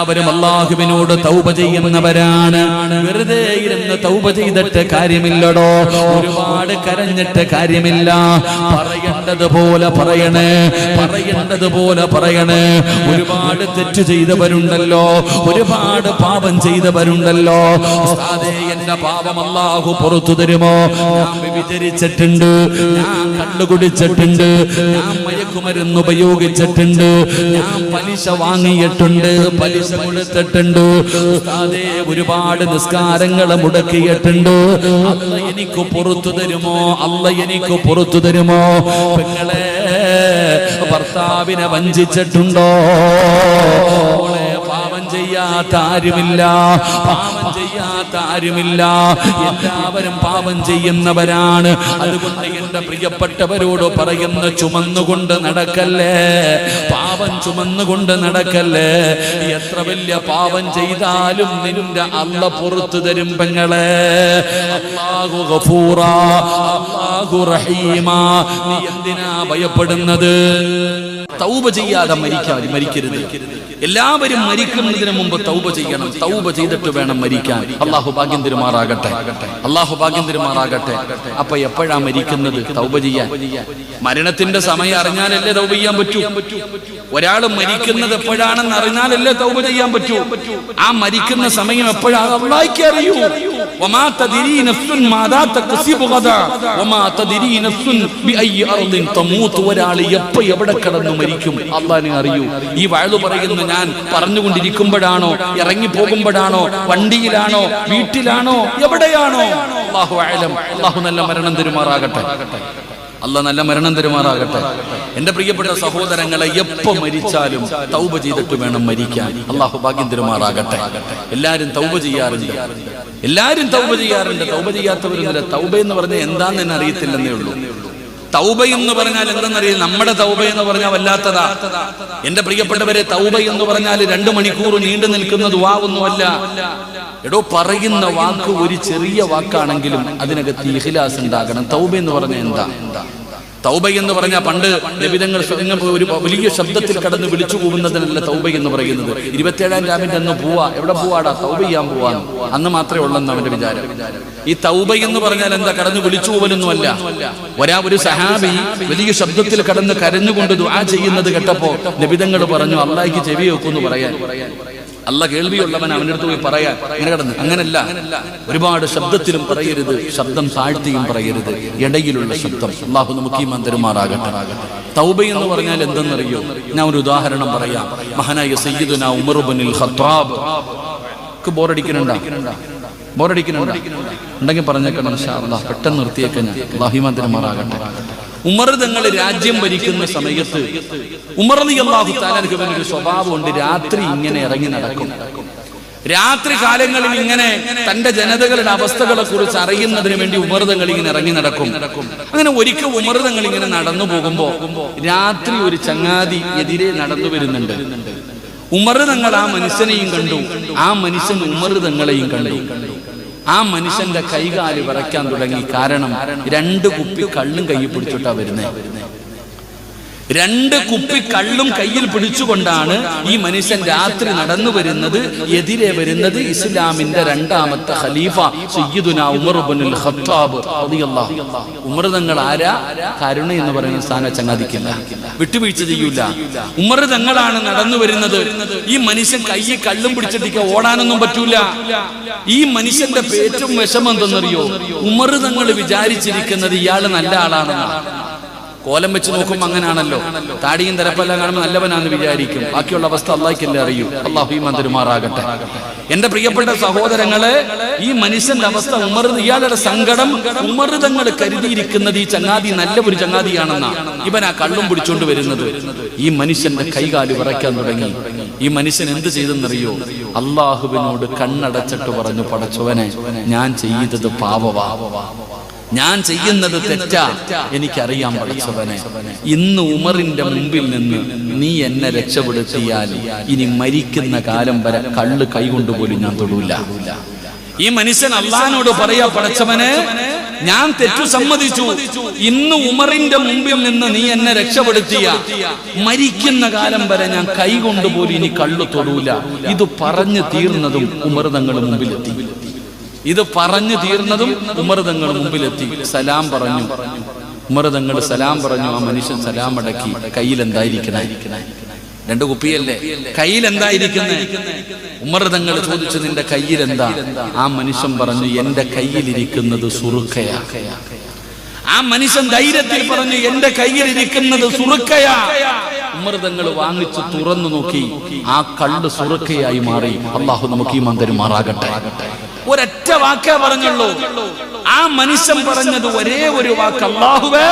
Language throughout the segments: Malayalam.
എല്ലാവരും അള്ളാഹുവിനോട് തൗപ ചെയ്യുന്നവരാണ്. വെറുതെ ഇരുന്ന് തൗപ ചെയ്തിട്ട് കാര്യമില്ലടോ. ഒരുപാട് കരഞ്ഞിട്ട് കാര്യമില്ല. പറയേണ്ടത് പോലെ പറയണേ. പറയേണ്ടത് പോലെ പറയണേ. ഒരുപാട് തെറ്റ് ചെയ്തവരുണ്ടല്ലോ. ഒരുപാട് പാപം ചെയ്തവരുണ്ടല്ലോ. എന്റെ പാപം അള്ളാഹു പുറത്തു തരുമോ? വിചരിച്ചിട്ടുണ്ട് ഞാൻ കണ്ടുകുടിച്ചിട്ടുണ്ട്. ഞാൻ മയക്കുമരുന്ന് ഉപയോഗിച്ചിട്ടുണ്ട്. ഞാൻ പലിശ വാങ്ങിയിട്ടുണ്ട്. പലിശ കൊടുത്തിട്ടുണ്ട് ഉസ്താദേ, ഒരുപാട് നിസ്കാരങ്ങൾ മുടക്കിയിട്ടുണ്ട്. അല്ല എനിക്ക് പുറത്തു തരുമോ? അല്ല എനിക്ക് പുറത്തു തരുമോ? പെങ്ങളെ ഭർത്താവിനെ വഞ്ചിച്ചിട്ടുണ്ടോ? ചെയ്യാത്ത ആരുമില്ല പാപം ചെയ്യാത്ത ആരുമില്ല എല്ലാവരും പാപം ചെയ്യുന്നവരാണ്. അതുകൊണ്ട് എന്റെ പ്രിയപ്പെട്ടവരോട് പറയുന്ന ചുമന്നുകൊണ്ട് നടക്കല്ലേ? പാപം ചുമന്നുകൊണ്ട് നടക്കല്ലേ? എത്ര വലിയ പാപം ചെയ്താലും നിന്റെ അല്ല പുറത്തു തരും പെങ്ങളെ. നീ എന്തിനാ ഭയപ്പെടുന്നത്? തൗബ ചെയ്യാതെ മരിക്കാൻ മരിക്കരുത് എല്ലാവരും മരിക്കുന്നതിന് മുമ്പ് തൗബ ചെയ്യണം തൗബ ചെയ്തിട്ട് വേണം മരിക്കാൻ അള്ളാഹു ഭാഗ്യം തിരുമാറാകട്ടെ അള്ളാഹു ഭാഗ്യം തിരുമാറാകട്ടെ അപ്പൊ എപ്പോഴാ മരിക്കുന്നത് തൗബ ചെയ്യാൻ മരണത്തിന്റെ സമയം അറിഞ്ഞാലല്ലേ തൗബ ചെയ്യാൻ പറ്റൂ ഒരാൾ മരിക്കുന്നത് എപ്പോഴാണെന്ന് അറിഞ്ഞാലല്ലേ തൗബ ചെയ്യാൻ പറ്റൂ ആ മരിക്കുന്ന സമയം എപ്പോഴാണ് അള്ളാഹിക്ക് അറിയൂ وما تدري نفس ماذا تكسب غدا وما تدري نفس بأي أرض تموت ഒരാൾ എപ്പോ എവിടെ കിടന്നു മരിക്കും അള്ളാഹിനെ അറിയൂ. ഈ വഴുതു പറയുന്ന ഞാൻ പറഞ്ഞുകൊണ്ടിരിക്കുമ്പോഴാണോ ഇറങ്ങി പോകുമ്പോഴാണോ വണ്ടിയിലാണോ വീട്ടിലാണോ എവിടെയാണോ? അള്ളാഹു വയലം അള്ളാഹു നല്ല മരണം തരുമാറാകട്ടെ. അല്ല നല്ല മരണം തരുമാറാകട്ടെ. എന്റെ പ്രിയപ്പെട്ട സഹോദരങ്ങളെ എപ്പോ മരിച്ചാലും തൗബ ചെയ്തിട്ട് വേണം മരിക്കാൻ. അള്ളാഹു ഭാഗ്യം തരുമാറാകട്ടെ. എല്ലാരും തൗബ ചെയ്യാറുണ്ട്. എല്ലാരും തൗബ ചെയ്യാറുണ്ട്. തൗബ ചെയ്യാത്തവരൊന്നുമില്ല തൗബ എന്ന് പറഞ്ഞാൽ എന്താന്ന് തന്നെ അറിയത്തില്ലെന്നേ ഉള്ളൂ. തൗബ എന്ന് പറഞ്ഞാൽ എന്തെന്നറിയില്ല. നമ്മുടെ തൗബ എന്ന് പറഞ്ഞാൽ വല്ലാത്തതാ. എന്റെ പ്രിയപ്പെട്ടവരെ തൗബ എന്ന് പറഞ്ഞാൽ രണ്ടു മണിക്കൂർ നീണ്ടു നിൽക്കുന്ന ദുവാവൊന്നുമല്ല എടോ പറയുന്ന വാക്ക് ഒരു ചെറിയ വാക്കാണെങ്കിലും അതിനകത്ത് ഇഹ്ലാസ് ഉണ്ടാകണം. തൗബ എന്ന് പറഞ്ഞാൽ എന്താ? തൗബ എന്ന് പറഞ്ഞാൽ പണ്ട് ലഭിതങ്ങൾ ഒരു വലിയ ശബ്ദത്തിൽ കടന്ന് വിളിച്ചു പോകുന്നതിനല്ല തൗബ എന്ന് പറയുന്നത്. ഇരുപത്തേഴാം രാവിന്റെ അന്ന് പോവാ. എവിടെ പോവാടാ? തൗബ ചെയ്യാൻ പോവാ അന്ന് മാത്രമേ ഉള്ളെന്ന് അവന്റെ വിചാരം. ഈ തൗബ എന്ന് പറഞ്ഞാൽ എന്താ? കടന്ന് വിളിച്ചു പോവലൊന്നുമല്ല ഒരാ ഒരു സഹാബി വലിയ ശബ്ദത്തിൽ കടന്ന് കരഞ്ഞുകൊണ്ട് ദുആ ചെയ്യുന്നത് കേട്ടപ്പോ ലഭിതങ്ങൾ പറഞ്ഞു അള്ളാഹിക്ക് ചെവി വെക്കുമെന്ന് പറയാൻ. അല്ല കേൾവിയുള്ളവൻ അവന്റെ അടുത്ത് പോയി പറയാൻ അങ്ങനെ കിടന്ന്. അങ്ങനല്ല. ഒരുപാട് ശബ്ദത്തിലും പറയരുത്. ശബ്ദം താഴ്ത്തിയും പറയരുത്. ഇടയിലുള്ള ശബ്ദം. അള്ളാഹു നമുക്ക് ഈ തൗബ എന്ന് പറഞ്ഞാൽ എന്തെന്നറിയോ? ഞാൻ ഒരു ഉദാഹരണം പറയാം. മഹാനായ സയ്യിദുന ഉമർ ബിനുൽ ഖത്താബ്. ബോറടിക്കുന്നുണ്ടാ? ബോറടിക്കുന്നുണ്ടാ? ഉണ്ടെങ്കിൽ പറഞ്ഞേക്കണം പെട്ടെന്ന് നിർത്തിയേക്കാൻ ഞാൻ. അള്ളാഹു ഈ മന്ദിരമാറാകട്ടെ ഉമർ തങ്ങൾ രാജ്യം ഭരിക്കുന്ന സമയത്ത് ഉമർ അള്ളാഹു താലാൻഹുവിന് ഒരു സ്വഭാവമുണ്ട് രാത്രി ഇങ്ങനെ ഇറങ്ങി നടക്കും. രാത്രി കാലങ്ങളിൽ ഇങ്ങനെ തന്റെ ജനതകളുടെ അവസ്ഥകളെ കുറിച്ച് അറിയുന്നതിന് വേണ്ടി ഉമർതങ്ങൾ ഇങ്ങനെ ഇറങ്ങി നടക്കും. അങ്ങനെ ഒരിക്കൽ ഉമർതങ്ങൾ ഇങ്ങനെ നടന്നു പോകുമ്പോ രാത്രി ഒരു ചങ്ങാതി എതിരെ നടന്നു വരുന്നുണ്ട്. ഉമർ തങ്ങൾ ആ മനുഷ്യനെയും കണ്ടു. ആ മനുഷ്യൻ ഉമർ തങ്ങളെയും കണ്ടു. ആ മനുഷ്യന്റെ കൈകാലി വിറയ്ക്കാൻ തുടങ്ങി. കാരണം രണ്ട് കുപ്പി കള്ളും കൈ പിടിച്ചിട്ടാ വരുന്നേ. രണ്ട് കുപ്പി കള്ളും കയ്യിൽ പിടിച്ചുകൊണ്ടാണ് ഈ മനുഷ്യൻ രാത്രി നടന്നു വരുന്നത് എതിരെ വരുന്നത് ഇസ്ലാമിന്റെ രണ്ടാമത്തെ ഖലീഫ സയ്യിദുന ഉമർ ഇബ്നുൽ ഖത്താബ് റളിയല്ലാഹു ഉമർ തങ്ങൾ ആരാ? കരുണ എന്ന് പറയുന്ന സ്ഥാനം ചങ്ങാതിക്കില്ല. വിട്ടുവീഴ്ച ചെയ്യൂല. ഉമർ തങ്ങളാണ് നടന്നു വരുന്നത്. ഈ മനുഷ്യൻ കയ്യിൽ കള്ളും പിടിച്ചിട്ടേക്ക് ഓടാനൊന്നും പറ്റൂല. ഈ മനുഷ്യന്റെ പേറ്റും വിഷമം എന്തെന്നറിയോ ഉമർ തങ്ങൾ വിചാരിച്ചിരിക്കുന്നത് ഇയാൾ നല്ല ആളാണെന്നാണ്. കോലം വെച്ച് നോക്കുമ്പോൾ അങ്ങനെയാണല്ലോ. താടിയും തിരപ്പെല്ലാം കാണുമ്പോൾ നല്ലവനാന്ന് വിചാരിക്കും. ബാക്കിയുള്ള അവസ്ഥ അള്ളാഹിക്കല്ലേ അറിയൂ. അള്ളാഹു ഈ മന്ദിരമാറാകട്ടെ എന്റെ പ്രിയപ്പെട്ട സഹോദരങ്ങളെ ഈ മനുഷ്യന്റെ അവസ്ഥ ഉമർ ഇയാളുടെ സങ്കടം ഉമർ തങ്ങൾ കരുതിയിരിക്കുന്നത് ഈ ചങ്ങാതി നല്ല ഒരു ചങ്ങാതിയാണെന്നാ. ഇവൻ ആ കള്ളും പിടിച്ചോണ്ട് വരുന്നത്. ഈ മനുഷ്യന്റെ കൈകാലി വിറയ്ക്കാൻ തുടങ്ങി. ഈ മനുഷ്യൻ എന്ത് ചെയ്തെന്നറിയോ? അള്ളാഹുവിനോട് കണ്ണടച്ചിട്ട് പറഞ്ഞു പടച്ചവനെ ഞാൻ ചെയ്തത് പാവവാ. ഞാൻ ചെയ്യുന്നത് തെറ്റാ? എനിക്കറിയാം പഠിച്ചവനെ. ഇന്ന് ഉമറിന്റെ മുമ്പിൽ നിന്ന് നീ എന്നെ രക്ഷപ്പെടുത്തിയാൽ ഇനി മരിക്കുന്ന കാലം വരെ കള്ള് കൈകൊണ്ടുപോലും ഞാൻ തൊടൂല. ഈ മനുഷ്യൻ അള്ളഹാനോട് പറയാ പടച്ചവനെ ഞാൻ തെറ്റു സമ്മതിച്ചു. ഇന്ന് ഉമറിന്റെ മുമ്പിൽ നിന്ന് നീ എന്നെ രക്ഷപ്പെടുത്തിയ. മരിക്കുന്ന കാലം വരെ ഞാൻ കൈ കൊണ്ടുപോലും ഇനി കള്ളു തൊടൂല. ഇത് പറഞ്ഞു തീർന്നതും ഉമർ തങ്ങളുടെ മുമ്പിലെത്തി. ഇത് പറഞ്ഞു തീർന്നതും ഉമർ തങ്ങൾ മുമ്പിലെത്തി. സലാം പറഞ്ഞു. ഉമർ തങ്ങൾ സലാം പറഞ്ഞു. ആ മനുഷ്യൻ സലാം അടക്കി. കയ്യിൽ എന്തായിരിക്കണേ? രണ്ട് കുപ്പിയല്ലേ? കയ്യിൽ എന്തായിരിക്കുന്നേ ഉമർ തങ്ങൾ ചോദിച്ചു നിന്റെ കയ്യിൽ എന്താ? ആ മനുഷ്യൻ പറഞ്ഞു എന്റെ കയ്യിലിരിക്കുന്നത് സുറുക്കയാ. ആ മനുഷ്യൻ ധൈര്യത്തിൽ പറഞ്ഞു എന്റെ കയ്യിലിരിക്കുന്നത് സുറുക്കയാ. ഉമർ തങ്ങൾ വാങ്ങിച്ചു തുറന്നു നോക്കി. ആ കള്ള് സുറുക്കയായി മാറി. അള്ളാഹു നമുക്ക് ഈ മന്ദിരം മാറാകട്ടെ ഒരൊറ്റ വാക്കേ പറഞ്ഞുള്ളൂ. ആ മനുഷ്യൻ പറഞ്ഞത് ഒരേ ഒരു വാക്ക്. അള്ളാഹുവേ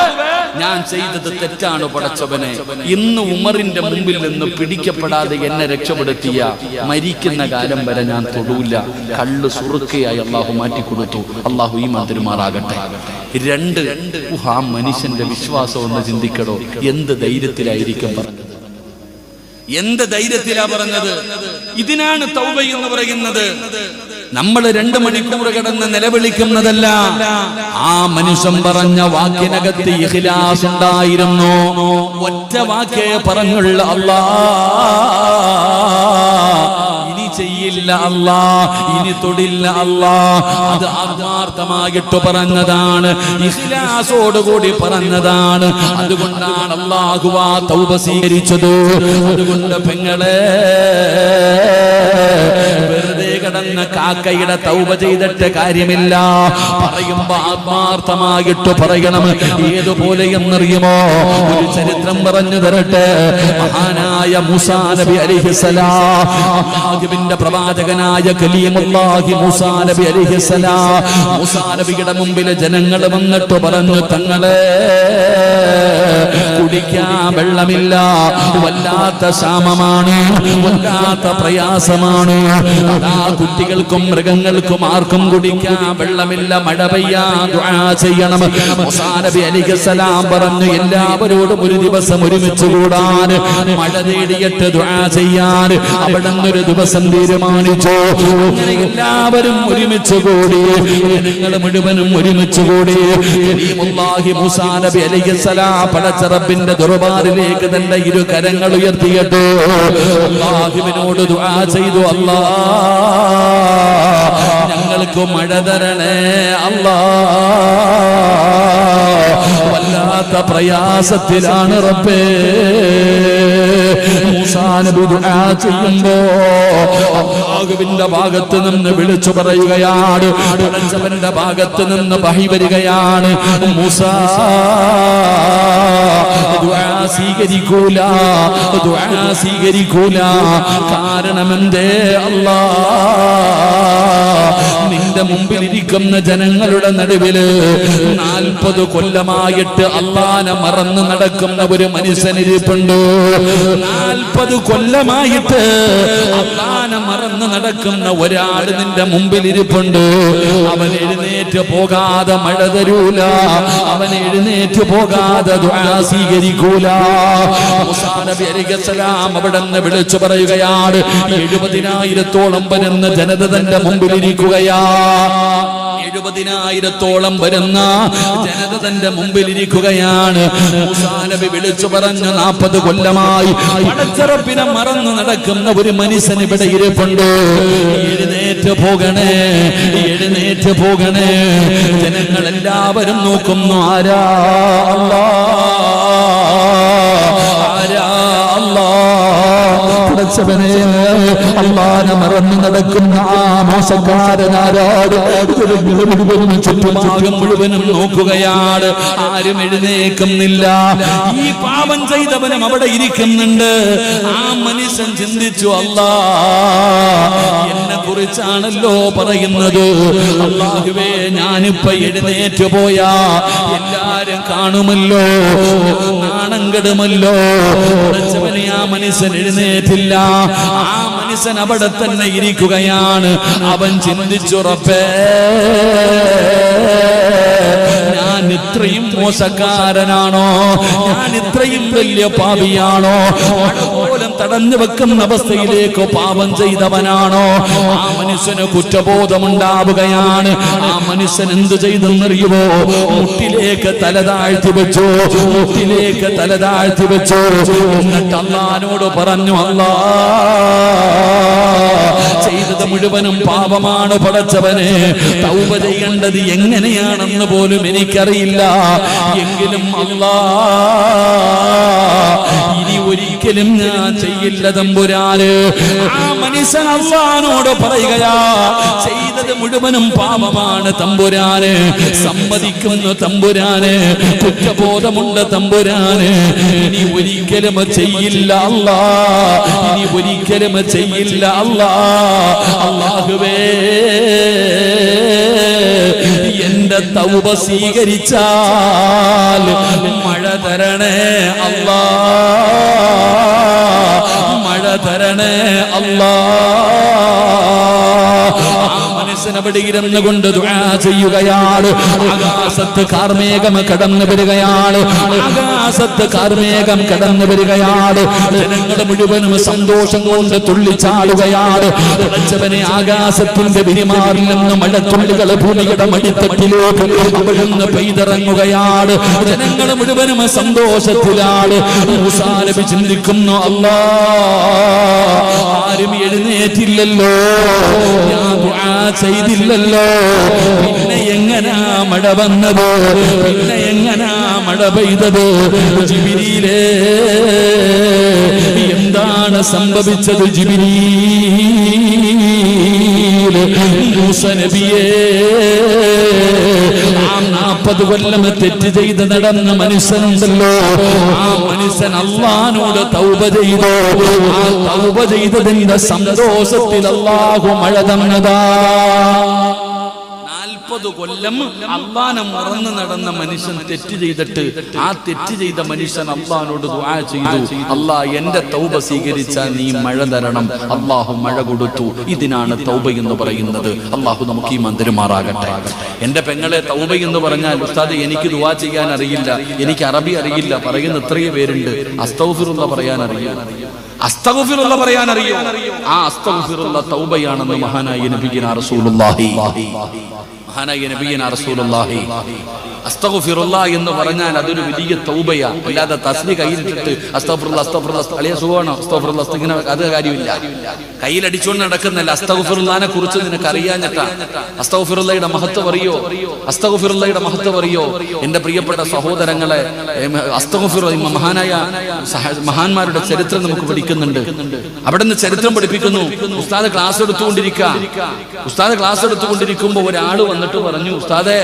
ഞാൻ ചെയ്തത് തെറ്റാണ് പടച്ചവനെ. ഇന്ന് ഉമറിന്റെ മുമ്പിൽ നിന്ന് പിടിക്കപ്പെടാതെ എന്നെ രക്ഷപ്പെടുത്തിയ മരിക്കുന്ന കാലം വരെ ഞാൻ തൊടൂല. കള്ള് സുറുക്കയായി അള്ളാഹു മാറ്റിക്കൊടുത്തു അള്ളാഹു ഈ മന്ദിരമാറാകട്ടെ രണ്ട് ആ മനുഷ്യന്റെ വിശ്വാസം ഒന്ന് ചിന്തിക്കടോ. എന്ത് ധൈര്യത്തിലായിരിക്കും പറഞ്ഞത്? എന്ത് ധൈര്യത്തിലാ പറഞ്ഞത്? ഇതിനാണ് തൗബ എന്ന് പറയുന്നത്. നമ്മൾ രണ്ട് മണിക്കൂർ കിടന്ന് നിലവിളിക്കുന്നതല്ല. ആ മനുഷ്യൻ പറഞ്ഞ വാക്കിനകത്ത് ഇഖ്ലാസ് ഉണ്ടായിരുന്നു ഒറ്റ വാക്കേ പറഞ്ഞുള്ള അള്ളാ ചെയ്യില്ല അല്ലാ ഇനി തൊടില്ല അല്ലാ. അത് ആത്മാർത്ഥമായിട്ട് പറഞ്ഞതാണ് ഇഖ്ലാസോടുകൂടി പറഞ്ഞതാണ്. അതുകൊണ്ടാണ് അള്ളാഹു ആ തൗബ സ്വീകരിച്ചത്. അതുകൊണ്ട് പെങ്ങളെ വെറുതെ കിടന്ന കാക്കയുടെ തൗബ ചെയ്തിട്ട് കാര്യമില്ല. പറയുമ്പോ ആത്മാർത്ഥമായിട്ട് പറയണം. ഏതുപോലെ എന്നറിയുമോ? ഒരു ചരിത്രം പറഞ്ഞു തരട്ടെ. മഹാനായ മുസാനബി നബി അലിഹിസലാം അള്ളാഹുവിന്റെ പ്രവാചകനായ കലീമുല്ലാഹി മുസാനബി നബി മുസാനബിയുടെ മുമ്പിലെ ജനങ്ങൾ വന്നിട്ട് പറഞ്ഞു തങ്ങളെ കുടിക്കാൻ വെള്ളമില്ല. വല്ലാത്ത ക്ഷാമമാണ്. വല്ലാത്ത പ്രയാസമാണ്. കുട്ടികൾക്കും മൃഗങ്ങൾക്കും ആർക്കും കുടിക്കാൻ വെള്ളമില്ല മഴ പെയ്യാ ദുആ ചെയ്യണം. നബി പറഞ്ഞു എല്ലാവരോടും ഒരു ദിവസം ഒരുമിച്ച് കൂടാൻ. മഴ തേടിയിട്ട് ദുആ ചെയ്യാൻ. അവിടെ ഒരു ദിവസം തീരുമാനിച്ചു. എല്ലാവരും ഒരുമിച്ച് കൂടി ജനങ്ങൾ മുഴുവനും ഒരുമിച്ച് കൂടി. നബി അലൈഹിസ്സലാം പടച്ച റബ്ബിന്റെ ദർബാറിലേക്ക് തന്റെ ഇരു കരങ്ങൾ ഉയർത്തിയിട്ട്. അല്ലാഹുവിനോട് ദുആ ചെയ്തു അല്ലാ ഞങ്ങൾക്ക് മഴ തരണേ അല്ല വല്ലാത്ത പ്രയാസത്തിലാണ് റബ്ബേ. ചെയ്യുമ്പോ ഭാഗത്ത് നിന്ന് വിളിച്ചു പറയുകയാണ്. പടച്ചവന്റെ ഭാഗത്ത് നിന്ന് ബഹി വരികയാണ്. സ്വീകരിക്കൂല സ്വീകരിക്കൂല. കാരണം അല്ലാ നിന്റെ മുമ്പിൽ ഇരിക്കുന്ന ജനങ്ങളുടെ നടുവിൽ നാൽപ്പത് കൊല്ലമായിട്ട് അള്ളാനെ മറന്നു നടക്കുന്ന ഒരു മനുഷ്യനിരിപ്പുണ്ട്. നാൽപ്പത് കൊല്ലമായിട്ട് അള്ളാനെ മറന്ന് നടക്കുന്ന ഒരാൾ നിന്റെ മുമ്പിൽ ഇരിപ്പുണ്ട് അവൻ എഴുന്നേറ്റ് പോകാതെ മഴ തരൂല. അവൻ എഴുന്നേറ്റ് പോകാതെ സ്വീകരിക്കൂല. അവിടെ വിളിച്ചു പറയുകയാണ് എഴുപതിനായിരത്തോളം വരുന്ന ജനത തന്റെ മുമ്പിൽ ഇരിക്കുകയാ എഴുപതിനായിരത്തോളം വരുന്ന ജനത തന്റെ മുമ്പിൽ ഇരിക്കുകയാണ് നബി വിളിച്ചു പറഞ്ഞ നാൽപ്പത് കൊല്ലമായി പടച്ചറപ്പിനെ മറന്നു നടക്കുന്ന ഒരു മനുഷ്യൻ ഇവിടെ ഇരിപ്പുണ്ട്. എഴുന്നേറ്റ് പോകണേ എഴുന്നേറ്റ് പോകണേ. ജനങ്ങൾ എല്ലാവരും നോക്കുന്നു ആരാ? അല്ലാ. പടച്ചവനെ അള്ളാനെ മറന്നു നടക്കുന്ന ആ മോശക്കാരനാരാട് മുഴുവനും ചുറ്റുഭാഗം മുഴുവനും നോക്കുകയാണ്. ആരും എഴുന്നേക്കുന്നില്ല ഈ പാപം ചെയ്തവനും അവിടെ ഇരിക്കുന്നുണ്ട്. ആ മനുഷ്യൻ ചിന്തിച്ചു അല്ലാ എന്നെ കുറിച്ചാണല്ലോ പറയുന്നത്. അള്ളാഹുവേ ഞാനിപ്പോ എഴുന്നേറ്റ് പോയാ എല്ലാരും കാണുമല്ലോ നാണം കെടുമല്ലോ. മനുഷ്യൻ എഴുന്നേറ്റില്ല. ആ മനുഷ്യൻ അവിടെ തന്നെ ഇരിക്കുകയാണ്. അവൻ ചിന്തിച്ചുറപ്പേ ഞാൻ ഇത്രയും മോശക്കാരനാണോ? ഞാൻ ഇത്രയും വലിയ പാപിയാണോ? തടഞ്ഞു വെക്കുന്ന അവസ്ഥയിലേക്ക് പാപം ചെയ്തവനാണോ? ആ മനുഷ്യന് കുറ്റബോധമുണ്ടാവുകയാണ്. ആ മനുഷ്യൻ എന്ത് ചെയ്തെന്നറിയുമോ മുട്ടിലേക്ക് തല താഴ്ത്തി വെച്ചു. മുട്ടിലേക്ക് തല താഴ്ത്തി വെച്ചു. എന്നിട്ട് അള്ളഹാനോട് പറഞ്ഞു അല്ലാ ചെയ്തത് മുഴുവനും പാപമാണ് പടച്ചവനെ. തൗപ ചെയ്യേണ്ടത് എങ്ങനെയാണെന്ന് പോലും എനിക്കറിയില്ല. എങ്കിലും അല്ലാ ഒരിക്കലും ഞാൻ ചെയ്യില്ല തമ്പുരാന്. ആ മനുഷ്യൻ അള്ളഹാനോട് പറയുകയാ ചെയ്തത് മുഴുവനും പാപമാണ് തമ്പുരാന്. സമ്മതിക്കുന്നു തമ്പുരാന്. കുറ്റബോധമുണ്ട് തമ്പുരാന്. ഇനി ഒരിക്കലും ചെയ്യില്ല അല്ലാ. ഇനി ഒരിക്കലും ചെയ്യില്ല അല്ലാ. അള്ളാഹുവേ. എന്റെ തൗബ സ്വീകരിച്ചാൽ മഴ തരണേ അല്ലാ. മഴ തരണേ അല്ലാ. ആ മനുഷ്യനവിടെ ഇരുന്നു കൊണ്ട് ചെയ്യുകയാണ് ആകാശത്ത് കാർമേഘം കടന്നു വരികയാണ് ആകാശത്ത് കാർമേഘം കടന്നു വരികയാണ് ജനങ്ങൾ മുഴുവനും സന്തോഷം കൊണ്ട് തുള്ളിച്ചാടുകയാണ് പടച്ചവനെ ആകാശത്തിന്റെ വിരിമാറിൽ നിന്ന് മഴത്തുള്ളികൾ ഭൂമിയുടെ മടിത്തട്ടിലേക്ക് അവിടുന്ന് പെയ്തിറങ്ങുകയാണ് ജനങ്ങൾ മുഴുവനും സന്തോഷത്തിലാണ് മൂസാനബി ചിന്തിക്കുന്നു അല്ലാ ആരും എഴുന്നേറ്റില്ലല്ലോ. ദുആ ചെയ്തില്ലല്ലോ. പിന്നെ എങ്ങനാ മഴ വന്നത്? പിന്നെ എങ്ങനാ മഴ പെയ്തത്? ജിബിരിയിലേ എന്താണ് സംഭവിച്ചത് ജിബിരിയിൽ നാൽപ്പത് കൊല്ലം തെറ്റ് ചെയ്ത് നടന്ന മനുഷ്യനുണ്ടല്ലോ. ആ മനുഷ്യൻ അള്ളഹാനോട് തൗബ ചെയ്തു. ആ തൗബ ചെയ്തതിന്റെ സന്തോഷത്തിൽ അള്ളാഹു മഴ തന്നതാ. നാൽപ്പത് കൊല്ലം അള്ളാനെ മറന്നു നടന്ന മനുഷ്യൻ തെറ്റ് ചെയ്തിട്ട് ആ തെറ്റ് ചെയ്ത മനുഷ്യൻ അള്ളഹാനോട് ദുആ ചെയ്തു. അല്ലാ എന്റെ തൗബ സ്വീകരിച്ച നീ മഴ തരണം. അള്ളാഹു മഴ കൊടുത്തു. ഇതിനാണ് തൗബ എന്ന് പറയുന്നത്. അള്ളാഹു നമുക്ക് ഈ മന്ദിരമാറാകട്ടെ എന്റെ പെങ്ങളെ തൗബ എന്ന് പറഞ്ഞാൽ ഉസ്താദ് എനിക്ക് ദുആ ചെയ്യാൻ അറിയില്ല. എനിക്ക് അറബി അറിയില്ല. പറയുന്ന ഇത്രയും പേരുണ്ട്. അസ്തൗഫിറുള്ള പറയാൻ അറിയാൻ അസ്തഗ്ഫിറുള്ള പറയാൻ അറിയോ? ആ അസ്തഗ്ഫിറുള്ള തൗബയാണെന്ന് മഹാനായ നബിഗിന റസൂലുള്ളാഹി. മഹാനായ നബിഗിന റസൂലുള്ളാഹി. അസ്തഗ്ഫിറുള്ള എന്ന് പറഞ്ഞാൽ അതൊരു വലിയ തൗബയാണ് അല്ലാതെ തസ്ലി കയ്യിലിട്ടിട്ട് അസ്തഫുറുള്ള അസ്തഫുറുള്ള അളിയ സുഖമാണോ? അസ്തഫുറുള്ള ഇങ്ങനെ അത് കാര്യമില്ല. കയ്യിലടിച്ചുകൊണ്ട് നടക്കുന്നല്ല. അസ്തഗ്ഫിറുള്ളാനെ കുറിച്ച് നിനക്ക് അറിയാഞ്ഞിട്ടാ അസ്തഫുറുള്ളയുടെ മഹത്വം അറിയോ? അസ്തഫുറുള്ളയുടെ മഹത്വം അറിയോ? എന്റെ പ്രിയപ്പെട്ട സഹോദരങ്ങളെ അസ്തഗ്ഫിറു മഹാനായ മഹാന്മാരുടെ ചരിത്രം നമുക്ക് പഠിക്കുന്നുണ്ട്. അവിടെ നിന്ന് ചരിത്രം പഠിപ്പിക്കുന്നു. ഉസ്താദ് ക്ലാസ് എടുത്തുകൊണ്ടിരിക്കുക ഉസ്താദ് ക്ലാസ് എടുത്തുകൊണ്ടിരിക്കുമ്പോ ഒരാൾ വന്നിട്ട് പറഞ്ഞു ഉസ്താദെ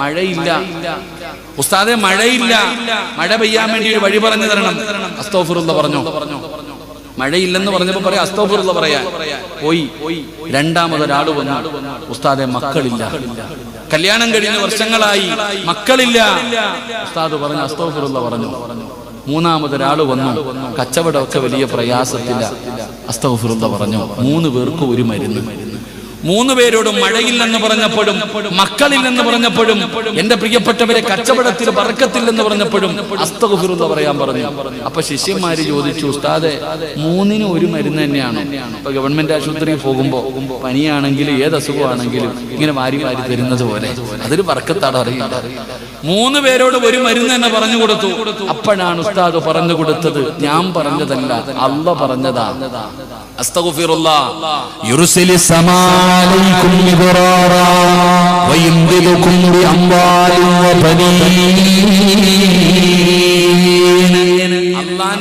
മഴയില്ല. ഉസ്താദെ മഴയില്ല. മഴ പെയ്യാൻ വേണ്ടി ഒരു വഴി പറഞ്ഞു തരണം. അസ്തോഫിറുള്ള പറഞ്ഞു? മഴയില്ലെന്ന് പറഞ്ഞപ്പോ പറയാം അസ്തോഫുറുള്ള പറയാ പോയി. രണ്ടാമതൊരാൾ വന്നു. ഉസ്താദെ മക്കളില്ല. കല്യാണം കഴിഞ്ഞ വർഷങ്ങളായി. മക്കളില്ല. ഉസ്താദ് പറഞ്ഞു അസ്തോഫുറുള്ള പറഞ്ഞു? മൂന്നാമതൊരാൾ വന്നു. കച്ചവടമൊക്കെ വലിയ പ്രയാസത്തില്ല അസ്തോഫിറുള്ള പറഞ്ഞു? മൂന്ന് പേർക്ക് ഒരു മരുന്ന്. മൂന്ന് പേരോടും മഴയില്ലെന്ന് പറഞ്ഞപ്പോഴും മക്കളില്ലെന്ന് പറഞ്ഞപ്പോഴും എന്റെ പ്രിയപ്പെട്ടവരെ കച്ചവടത്തിൽ പറക്കത്തില്ലെന്ന് പറഞ്ഞപ്പോഴും പറയാൻ പറഞ്ഞു. അപ്പൊ ശിഷ്യന്മാര് ചോദിച്ചു ഉസ്താദെ മൂന്നിന് ഒരു മരുന്ന് തന്നെയാണ്? ഇപ്പൊ ഗവൺമെന്റ് ആശുപത്രിയിൽ പോകുമ്പോ പനിയാണെങ്കിലും ഏത് അസുഖമാണെങ്കിലും ഇങ്ങനെ വാരി വാരി തരുന്നത് പോലെ. അതൊരു പറക്കത്താണ് അറിയില്ല. മൂന്ന് പേരോട് ഒരു മരുന്ന് തന്നെ പറഞ്ഞു കൊടുത്തു. അപ്പോഴാണ് ഉസ്താദ് പറഞ്ഞു കൊടുത്തത് ഞാൻ പറഞ്ഞതല്ല അല്ല أستغفر الله يرسل السماء عليكم مدرارا ويمددكم بأموال وبنين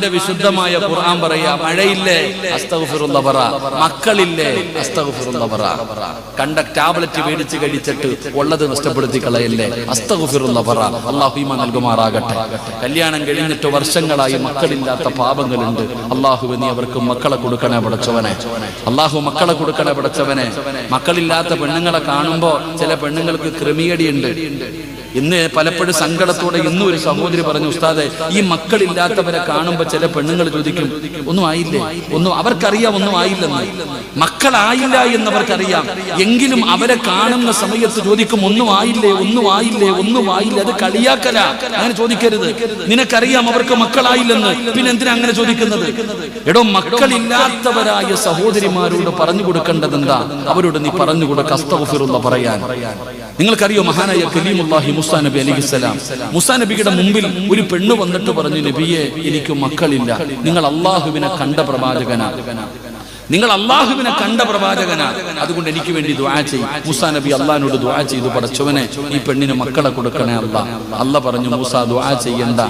അള്ളാന്റെ വിശുദ്ധമായ ഖുർആൻ പറയാ മഴയില്ലേ? അസ്തഗ്ഫിറുള്ള പറ മക്കളില്ലേ? അസ്തഗ്ഫിറുള്ള പറ കണ്ട ടാബ്ലറ്റ് മേടിച്ച് കഴിച്ചിട്ട് ഉള്ളത് നഷ്ടപ്പെടുത്തി കളയല്ലേ? അസ്തഗ്ഫിറുള്ള പറ അള്ളാഹു ഈമാൻ നൽകുമാറാകട്ടെ. കല്യാണം കഴിഞ്ഞിട്ട് വർഷങ്ങളായി മക്കളില്ലാത്ത പാപങ്ങളുണ്ട്. അള്ളാഹു നീ അവർക്ക് മക്കളെ കൊടുക്കണേ പടച്ചവനെ. അള്ളാഹു മക്കളെ കൊടുക്കണേ പടച്ചവനെ. മക്കളില്ലാത്ത പെണ്ണുങ്ങളെ കാണുമ്പോൾ ചില പെണ്ണുങ്ങൾക്ക് ക്രമീയടിയുണ്ട് ഇന്ന് പലപ്പോഴും സങ്കടത്തോടെ ഇന്നും ഒരു സഹോദരി പറഞ്ഞു ഉസ്താദെ ഈ മക്കളില്ലാത്തവരെ കാണുമ്പോൾ ചില പെണ്ണുങ്ങൾ ചോദിക്കും ഒന്നും ആയില്ലേ? ഒന്നും അവർക്കറിയാം ഒന്നും ആയില്ലെന്ന്. മക്കളായില്ല എന്നവർക്കറിയാം. എങ്കിലും അവരെ കാണുന്ന സമയത്ത് ചോദിക്കും ഒന്നും ആയില്ലേ? ഒന്നും ആയില്ലേ? ഒന്നും ആയില്ലേ? അത് കളിയാക്കല. അങ്ങനെ ചോദിക്കരുത്. നിനക്കറിയാം അവർക്ക് മക്കളായില്ലെന്ന്. പിന്നെ എന്തിനാ അങ്ങനെ ചോദിക്കുന്നത്? എടോ മക്കളില്ലാത്തവരായ സഹോദരിമാരോട് പറഞ്ഞു കൊടുക്കേണ്ടത് എന്താ അവരോട് നീ പറഞ്ഞു കൊടുക്ക പറയാൻ. നിങ്ങൾക്കറിയോ മഹാനായ കലീമുല്ലാഹി മുസാ നബി അലിഹിസ്സലാം മുസാ നബിയുടെ മുമ്പിൽ ഒരു പെണ്ണ് വന്നിട്ട് പറഞ്ഞു നബിയെ എനിക്ക് മക്കളില്ല. നിങ്ങൾ അള്ളാഹുവിനെ കണ്ട പ്രവാചകനാ. നിങ്ങൾ അള്ളാഹുവിനെ കണ്ട പ്രവാചകനാ. അതുകൊണ്ട് എനിക്ക് വേണ്ടി ദ്വാ ചെയ്യും. മൂസാ നബി അള്ളഹാനോട് ദ്വാ ചെയ്തു പടച്ചവനെ ഈ പെണ്ണിന് മക്കളെ കൊടുക്കണേ അല്ല അല്ല പറഞ്ഞു മൂസ ദ്വാ ചെയ്യണ്ട.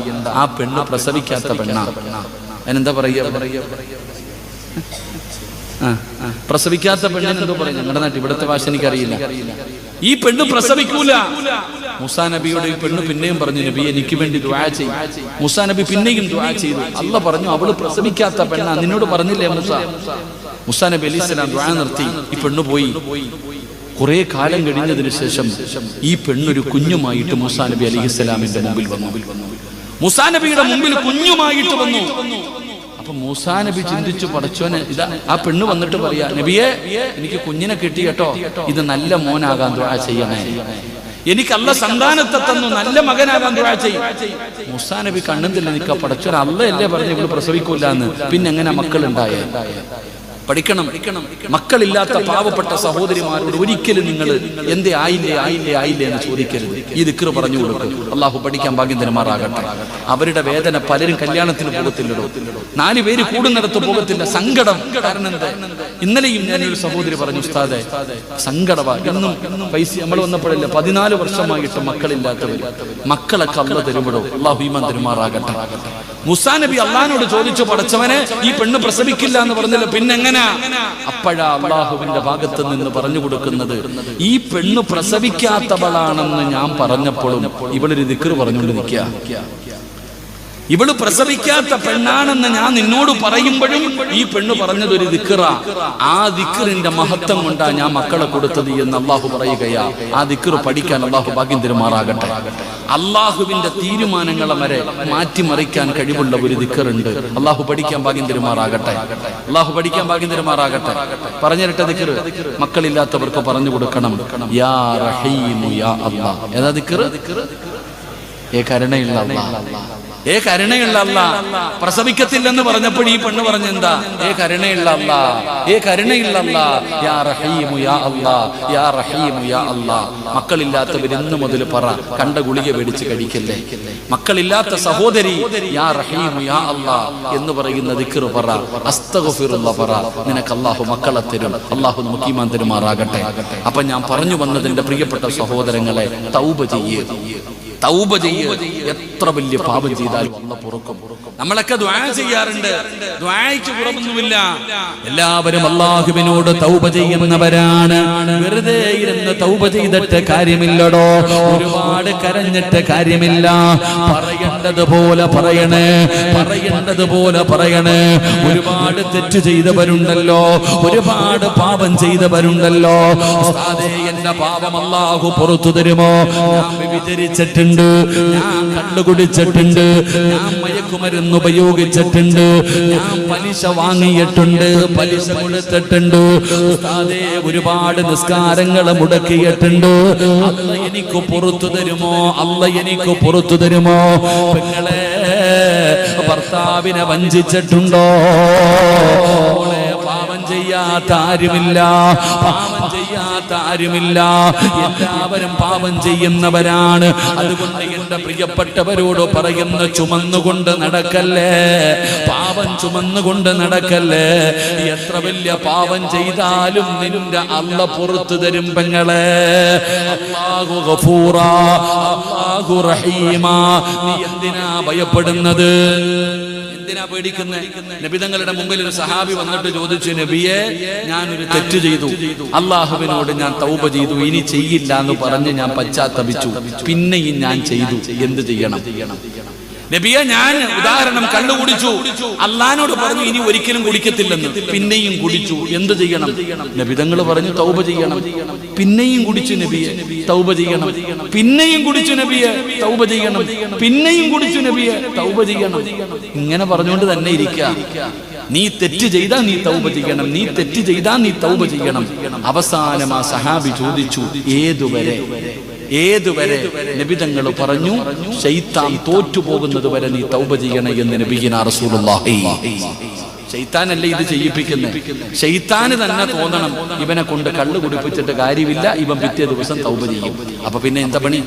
ആ പെണ്ണ് പ്രസവിക്കാത്ത പെണ്ണാ. അതിനെന്താ പറയുക. പ്രസവിക്കാത്ത പെണ്ണിനെന്തോ പറയും ഞങ്ങളുടെ നാട്ടിൽ ഇവിടുത്തെ ഭാഷ എനിക്കറിയില്ല. ഈ പെണ്ണ് പ്രസവിക്കൂല. മുസാ നബിയുടെ പെണ്ണ് പിന്നെയും പറഞ്ഞു നബി എനിക്ക് വേണ്ടി ദ്വാ ചെയ്യും. മുസാ നബി പിന്നെയും ദ്വാ ചെയ്തു. അല്ല പറഞ്ഞു അവൾ പ്രസവിക്കാത്ത പെണ്ണ. നിന്നോട് പറഞ്ഞില്ലേ മുസ? മുസാ നബി അലി സ്വലാം ദ്വാ നിർത്തി. ഈ പെണ്ണ് പോയി. കുറെ കാലം കഴിഞ്ഞതിന് ശേഷം ഈ പെണ്ണൊരു കുഞ്ഞുമായിട്ട് മുസാ നബി അലി മുമ്പിൽ വന്നു. മുസാ നബിയുടെ മുമ്പിൽ കുഞ്ഞുമായിട്ട് വന്നു. അപ്പൊ മൂസാ നബി ചിന്തിച്ചു പടച്ചോന് ഇതാ ആ പെണ്ണ് വന്നിട്ട് പറയാ നബിയെ എനിക്ക് കുഞ്ഞിനെ കിട്ടി കേട്ടോ. ഇത് നല്ല മോനാകാൻ ദുആ ചെയ്യണേ. എനിക്ക് സന്താനത്തെ തന്നു നല്ല മകനാകാൻ ദുആ ചെയ്യും. മൂസാ നബി കണ്ണുന്നില്ല നിക്ക പടച്ചോൻ അല്ല അല്ലേ പറഞ്ഞു ഇവൾ പ്രസവിക്കൂലെന്ന്. പിന്നെ എങ്ങനെ മക്കളുണ്ടായേ? പഠിക്കണം. മക്കളില്ലാത്ത പാവപ്പെട്ട സഹോദരിമാരോട് ഒരിക്കലും നിങ്ങൾ എന്തേ ആയില്ലേ ആയില്ലേ ആയില്ലേ എന്ന് ചോദിക്കരുത്. ഈ ദിക്കർ പറഞ്ഞു കൊടുക്കും. അള്ളാഹു പഠിക്കാൻ ഭാഗ്യം തരുമാറാകട്ടെ. അവരുടെ വേദന പലരും കല്യാണത്തിന് പോകത്തില്ലടോ. നാല് പേര് കൂടുന്നിടത്ത് പോകത്തില്ല. സങ്കടം. കാരണം ഇന്നലെയും ഞാൻ ഒരു സഹോദരി പറഞ്ഞു ഉസ്താദെ സങ്കടവാ. എന്നും പൈസ നമ്മൾ വന്നപ്പോഴല്ലേ പതിനാല് വർഷമായിട്ട് മക്കളില്ലാത്തവർ മക്കളൊക്കെ കള്ള തരുമ്പോഴോ അള്ളാഹു ഈമാൻ തരുമാറാകട്ടെ. മുസാ നബി അള്ളഹാനോട് ചോദിച്ചു പടച്ചവനെ ഈ പെണ്ണ് പ്രസവിക്കില്ല എന്ന് പറഞ്ഞില്ല. പിന്നെ എങ്ങനെ അപ്പോഴാ അള്ളാഹുവിന്റെ ഭാഗത്ത് നിന്ന് പറഞ്ഞു കൊടുക്കുന്നത് ഈ പെണ്ണ് പ്രസവിക്കാത്തവളാണെന്ന് ഞാൻ പറഞ്ഞപ്പോഴും ഇവളൊരു ദിക്കർ പറഞ്ഞുകൊണ്ട് നിൽക്കുക ഇവൾ പ്രസവിക്കാത്ത പെണ്ണാണെന്ന് ഞാൻ നിന്നോട് പറയുമ്പോഴും ഈ പെണ്ണ് പറഞ്ഞത് ഒരു ദിക്കറ ആ ദിക്കറിന്റെ മഹത്വം കൊണ്ടാ ഞാൻ മക്കളെ കൊടുത്തത് എന്ന് അള്ളാഹു പറയുകയാ. ആ ദിക്കറ് പഠിക്കാൻ അള്ളാഹു ഭാഗ്യം തിരുമാറാകട്ടെ. അള്ളാഹുവിന്റെ തീരുമാനങ്ങളെ വരെ മാറ്റിമറിക്കാൻ കഴിവുള്ള ഒരു ദിക്കറുണ്ട് അള്ളാഹു പഠിക്കാൻ ഭാഗ്യം തിരുമാറാകട്ടെ. അള്ളാഹു പഠിക്കാൻ ഭാഗ്യം തിരുമാറാകട്ടെ. പറഞ്ഞിട്ട് ദിക്കറ് മക്കളില്ലാത്തവർക്ക് പറഞ്ഞു കൊടുക്കണം. യാ റഹീമു യാ ഏതാ ദിക്കറ് ഏ കരുണയുള്ള ഏ കരുണയുള്ള അല്ല പ്രസവിക്കത്തില്ലെന്ന് പറഞ്ഞപ്പോൾ ഈ പെണ്ണ് പറഞ്ഞെന്താ? ഏ കരുണയുള്ള അല്ല ഏ കരുണയുള്ള അല്ല. യാ റഹീമു യാ അല്ലാ യാ റഹീമു യാ അല്ലാ. മക്കളില്ലാത്തവർ മുതൽ പറ കണ്ട ഗുളിക മേടിച്ച് കഴിക്കല്ലേ? മക്കളില്ലാത്ത സഹോദരി യാ റഹീമു യാ അല്ലാ എന്ന് പറയുന്ന ദിക്റ് പറ അസ്തഗ്ഫിറുള്ള പറ. നിനക്ക് അല്ലാഹു മക്കളെ തരും അല്ലാഹു നമുക്ക് ഈമാൻ തരുമാറാകട്ടെ. അപ്പൊ ഞാൻ പറഞ്ഞു വന്നതിന്റെ പ്രിയപ്പെട്ട സഹോദരങ്ങളെ തൗബ ചെയ്യേ. തൗബ ചെയ്യുക എത്ര വലിയ പാപം ചെയ്താലും അല്ല പൊറുക്കും. നമ്മളൊക്കെ ദ്വാ ചെയ്യാറുണ്ട്. ദ്വായ്ക്ക് കുറവൊന്നുമില്ല എല്ലാവരും അള്ളാഹുവിനോട് തൗബ ചെയ്യുന്നവരാണ്. വെറുതെ ഇരുന്ന് തൗബ ചെയ്തിട്ട് കാര്യമില്ലടോ. ഒരുപാട് കരഞ്ഞിട്ട് കാര്യമില്ല. പറയേണ്ടത് പോലെ പറയണേ. പറയേണ്ടത് പോലെ പറയണേ. ഒരുപാട് തെറ്റ് ചെയ്തവരുണ്ടല്ലോ. ഒരുപാട് പാപം ചെയ്തവരുണ്ടല്ലോ. എന്റെ പാപം അള്ളാഹു പുറത്തു തരുമോ? ഞാൻ വ്യഭിചരിച്ചിട്ടുണ്ട് ഞാൻ കണ്ടുകുടിച്ചിട്ടുണ്ട് ഞാൻ മയക്കുമരുന്ന് ഉപയോഗിച്ചിട്ടുണ്ട്. ഞാൻ പലിശ വാങ്ങിയിട്ടുണ്ട്. പലിശ കൊടുത്തിട്ടുണ്ട്. ഒരുപാട് നിസ്കാരങ്ങൾ മുടക്കിയിട്ടുണ്ട്. അല്ല എനിക്ക് പുറത്തു തരുമോ? അല്ല എനിക്ക് പുറത്തു തരുമോ? പെങ്ങളെ ഭർത്താവിനെ വഞ്ചിച്ചിട്ടുണ്ടോ? പാപം ചെയ്യാത്ത ആരുമില്ല. ചെയ്യാത്ത ആരുമില്ല. എല്ലാവരും പാപം ചെയ്യുന്നവരാണ്. അതുകൊണ്ട് എന്റെ പ്രിയപ്പെട്ടവരോട് പറയുന്ന ചുമന്നുകൊണ്ട് നടക്കല്ലേ? പാപം ചുമന്നുകൊണ്ട് നടക്കല്ലേ? എത്ര വലിയ പാപം ചെയ്താലും നിന്റെ അല്ല പുറത്തു തരും പെങ്ങളെ. നീ എന്തിനാ ഭയപ്പെടുന്നത്? എന്തിനാ പേടിക്കുന്നത് നബിതങ്ങളുടെ മുമ്പിൽ ഒരു സഹാബി വന്നിട്ട് ചോദിച്ചു നബിയെ ഒരു തെറ്റ് ചെയ്തു. അള്ളാഹുവിനോട് ഞാൻ തൗബ ചെയ്തു. ഇനി ചെയ്യില്ല എന്ന് പറഞ്ഞ് ഞാൻ പശ്ചാത്തപിച്ചു. പിന്നെയും ഞാൻ ചെയ്തു. എന്ത് ചെയ്യണം? നബിയെ ഞാൻ ഉദാഹരണം കള്ളു കുടിച്ചു അള്ളഹാനോട് പറഞ്ഞു ഇനി ഒരിക്കലും കുടിക്കത്തില്ലെന്ന്. പിന്നെയും കുടിച്ചു. എന്ത് ചെയ്യണം? നബിതങ്ങൾ പറഞ്ഞു തൗബ ചെയ്യണം. പിന്നെയും കുടിച്ചു നബിയെ. തൗബ ചെയ്യണം. പിന്നെയും കുടിച്ചു നബിയെ. തൗബ ചെയ്യണം. പിന്നെയും കുടിച്ചു നബിയെ. തൗബ ചെയ്യണം. ഇങ്ങനെ പറഞ്ഞുകൊണ്ട് തന്നെ ഇരിക്കുക നീ തെറ്റ് ചെയ്താ നീ തൗബ ചെയ്യണം. നീ തെറ്റ് ചെയ്താ നീ തൗബ ചെയ്യണം. അവസാനം ആ സഹാബി ചോദിച്ചു ഏതുവരെ? ഏതുവരെ നബിതങ്ങൾ പറഞ്ഞു ശൈത്താൻ തോറ്റുപോകുന്നത് വരെ നീ തൗബ ചെയ്യണേ എന്ന് നബിഗിന റസൂലുള്ളാഹി. ഇത് ചെയ്യിപ്പിക്കുന്നത് ശൈത്താന് തന്നെ തോന്നണം ഇവനെ കൊണ്ട് കള്ളു കുടിപ്പിച്ചിട്ട് കാര്യമില്ല ഇവൻ പിറ്റേ ദിവസം തൗബ ചെയ്യും. അപ്പൊ പിന്നെ എന്താ പണി?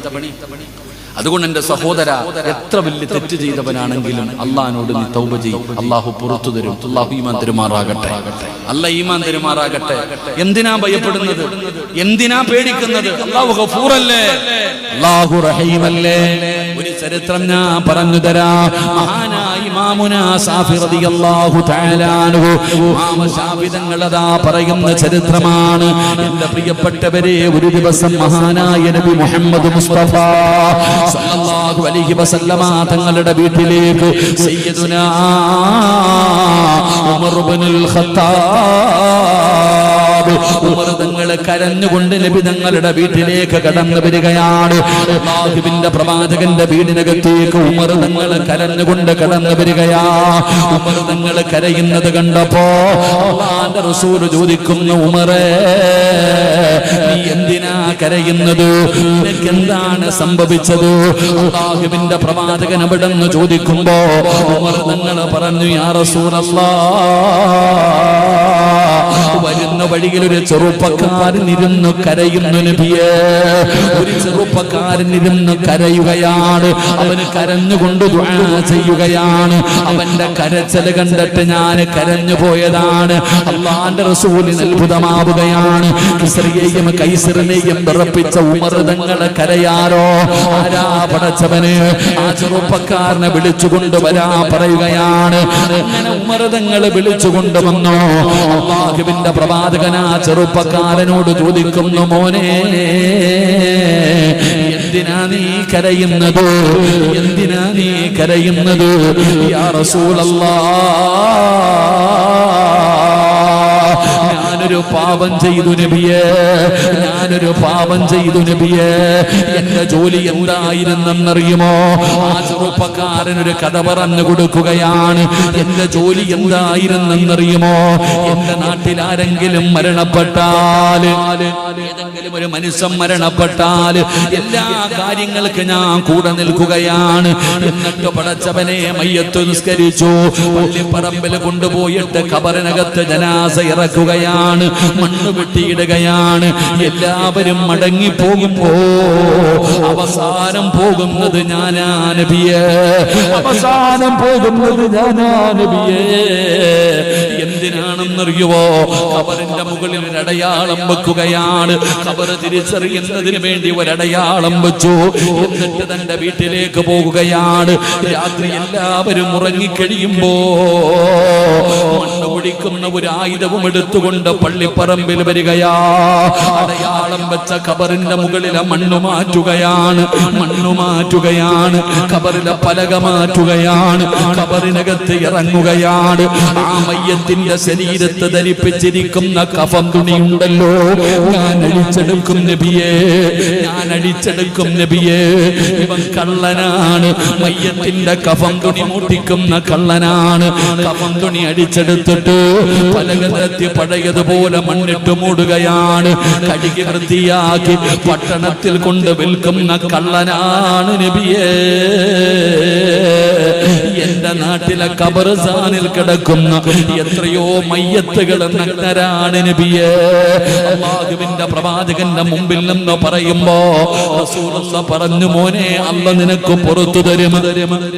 അതുകൊണ്ട് എന്റെ സഹോദര എത്ര വലിയ തെറ്റ് ചെയ്തവനാണെങ്കിലും അള്ളഹാനോട് നീ തൗബ ചെയ്യും. അള്ളാഹു പുറത്തു തരും. അള്ളാഹു ഈമാൻ തെരുമാറാകട്ടെ. അല്ല ഈമാൻ തെരുമാറാകട്ടെ. എന്തിനാ ഭയപ്പെടുന്നത്? എന്തിനാ പേടിക്കുന്നത്? അള്ളാഹു ഗഫൂറല്ലേ? റഹീമല്ലേ? ഒരു ചരിത്രം ഞാൻ പറഞ്ഞു തരാം. പറയുന്ന ചരിത്രമാണ്. എന്റെ പ്രിയപ്പെട്ടവരെ ഒരു ദിവസം മഹാനായ നബി മുഹമ്മദ് മുസ്തഫ സല്ലല്ലാഹു അലൈഹി വസല്ലമ തങ്ങളുടെ വീട്ടിലേക്ക് സയ്യിദുനാ ഉമർ ഇബ്നുൽ ഉമർ തങ്ങളെ കരഞ്ഞുകൊണ്ട് നബി തങ്ങളുടെ വീട്ടിലേക്ക് കടന്നു വരികയാണ്. അല്ലാഹുവിന്റെ പ്രവാചകന്റെ വീടിനകത്തേക്ക് ഉമർ തങ്ങളെ കരഞ്ഞുകൊണ്ട് കടന്നു വരികയാ. ഉമർ തങ്ങളെ കരയുന്നത് കണ്ടപ്പോ റസൂൽ ചോദിക്കുന്നു ഉമറേ നീ എന്തിനാ കരയുന്നത്? നിനക്ക് എന്താണ് സംഭവിച്ചത്? അള്ളാഹുവിന്റെ പ്രവാചകൻ അവിടെ നിന്ന് ചോദിക്കുമ്പോ ഉമർ തങ്ങൾ പറഞ്ഞു യാ റസൂലല്ലാ വരുന്ന വഴിയിൽ ഒരു ചെറുപ്പക്കാരൻ ഇരുന്ന് കരയുന്നു നബിയേ. ഒരു ചെറുപ്പക്കാരൻ ഇരുന്ന് കരയുകയാണ്. അവന് കരഞ്ഞുകൊണ്ട് ചെയ്യുകയാണ്. അവന്റെ കരച്ചൽ കണ്ടിട്ട് ഞാൻ കരഞ്ഞു പോയതാണ്. അള്ളാന്റെ റസൂലിന് അത്ഭുതമാവുകയാണ്. കിസറിയെയും കൈസറിനെയും വിറപ്പിച്ച ഉമർതങ്ങളെ കരയാരോ? ആരാ പടച്ചവന്? ആ ചെറുപ്പക്കാരനെ വിളിച്ചുകൊണ്ട് വരാ പറയുകയാണ്. അങ്ങനെ ഉമർതങ്ങളെ വിളിച്ചുകൊണ്ട് വന്നു? അള്ളാഹുവിന്റെ പ്രവാചകൻ ചെറുപ്പക്കാരനോട് ചോദിക്കുന്നു മോനെ എന്തിനാ നീ കരയുന്നത്? എന്തിനാ നീ കരയുന്നത്? യാ റസൂലല്ലാ. ഞാനൊരു പാപം ചെയ്തു നബിയെ. ഞാനൊരു പാപം ചെയ്തു നബിയേ. എന്റെ ജോലി എന്തായിരുന്നെന്നറിയുമോ? ആ ചെറുപ്പക്കാരൻ ഒരു കഥ പറഞ്ഞു കൊടുക്കുകയാണ്. എന്റെ ജോലി എന്തായിരുന്നെന്നറിയുമോ? എന്റെ നാട്ടിൽ ആരെങ്കിലും ഏതെങ്കിലും ഒരു മനുഷ്യൻ മരണപ്പെട്ടാൽ എല്ലാ കാര്യങ്ങൾക്ക് ഞാൻ കൂടെ നിൽക്കുകയാണ്. എന്നിട്ട് പടച്ചവനെ മയ്യത്ത് നിസ്കരിച്ചു. പള്ളിപ്പറമ്പിൽ കൊണ്ടുപോയിട്ട് കബറിനകത്ത് ജനാസ ഇറക്കുകയാണ്. മണ്ണ് വെട്ടിയിടുകയാണ്. എല്ലാവരും മടങ്ങി പോകുമ്പോ അവസാനം പോകുന്നത് ഞാനാനബിയെ അവസാനം പോകുന്നത് ഞാനാ നബിയേ. എന്തിനാണെന്നറിയുവോ? കബറിന്റെ മുകളിൽ ഒരടയാളം വെക്കുകയാണ്. കബറ് തിരിച്ചറിയുന്നതിന് വേണ്ടി ഒരടയാളം വെച്ചു. എന്നിട്ട് തന്റെ വീട്ടിലേക്ക് പോകുകയാണ് രാത്രി എല്ലാവരും ഉറങ്ങിക്കഴിയുമ്പോ മണ്ണ് കുടിക്കുന്ന ഒരു ആയുധവും എടുത്തുകൊണ്ട് പള്ളിപ്പറമ്പിൽ വരികയാ. അടയാളം വെച്ച കബറിന്റെ മുകളിലെ മണ്ണ് മാറ്റുകയാണ്. മണ്ണ് മാറ്റുകയാണ്. കബറിലെ പലക മാറ്റുകയാണ്. കബറിനകത്ത് ഇറങ്ങുകയാണ്. ആ മയ്യത്തിന്റെ ശരീരത്ത് ധരിപ്പിച്ചിരിക്കുന്ന കഫം തുണിയുണ്ടല്ലോ. ഞാൻ അടിച്ചെടുക്കും നബിയേ ഞാൻ അടിച്ചെടുക്കും നബിയേ. ഇവൻ കള്ളനാണ് മയ്യത്തിന്റെ കഫം തുണി മുട്ടിക്കുന്ന കള്ളനാണ്. കഫം തുണി അടിച്ചെടുത്തിട്ട് പലകത്തി പഴയതുപോലെ മണ്ണിട്ട് മൂടുകയാണ്. കഴുകി വൃത്തിയാക്കി പട്ടണത്തിൽ കൊണ്ട് വിൽക്കുന്ന കള്ളനാണ് നബിയേ. എന്റെ നാട്ടിലെ കബർസാനിൽ കിടക്കുന്ന എത്രയോ മയ്യത്തുകൾ നഗ്നരാണ് നബിയേ. പ്രവാചകന്റെ മുമ്പിൽ നിന്ന് പറയുമ്പോ പറഞ്ഞു മോനെ അല്ല നിനക്ക് പുറത്തു തരും.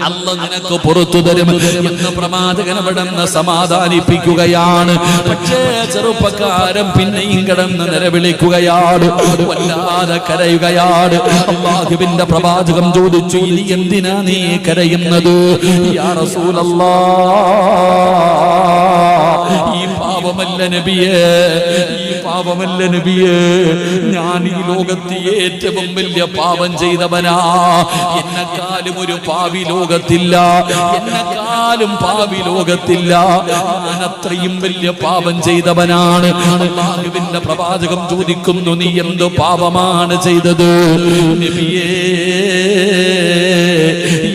അല്ല നിനക്ക് പുറത്തു തരും. എന്ന് പ്രവാചകൻ അവിടെ നിന്ന് സമാധാനിപ്പിക്കുകയാണ്. പക്ഷേ ചെറുപ്പക്കാരൻ പിന്നെയും കിടന്ന് നിലവിളിക്കുകയാണ്. വല്ലാതെ കരയുകയാണ്. അള്ളാഹുവിന്റെ പ്രവാചകം ചോദിച്ചു ഇനി എന്തിനാ നീ കരയുന്നത്? യാ റസൂലല്ലാ. ഈ പാപമല്ല നബിയേ ഈ പാപമല്ല നബിയേ. ഞാൻ ഈ ലോകത്ത് ഏറ്റവും വലിയ പാപം ചെയ്തവനാ. എന്നെക്കാലും ഒരു പാവി ലോകത്തില്ല. എന്നെക്കാലും പാവി ലോകത്തില്ല. ഞാൻ വലിയ പാപം ചെയ്തവനാണ്. അള്ളാഹുവിന്റെ പ്രവാചകം ചോദിക്കുന്നു നീ എന്ത് പാപമാണ് ചെയ്തത്? നബിയേ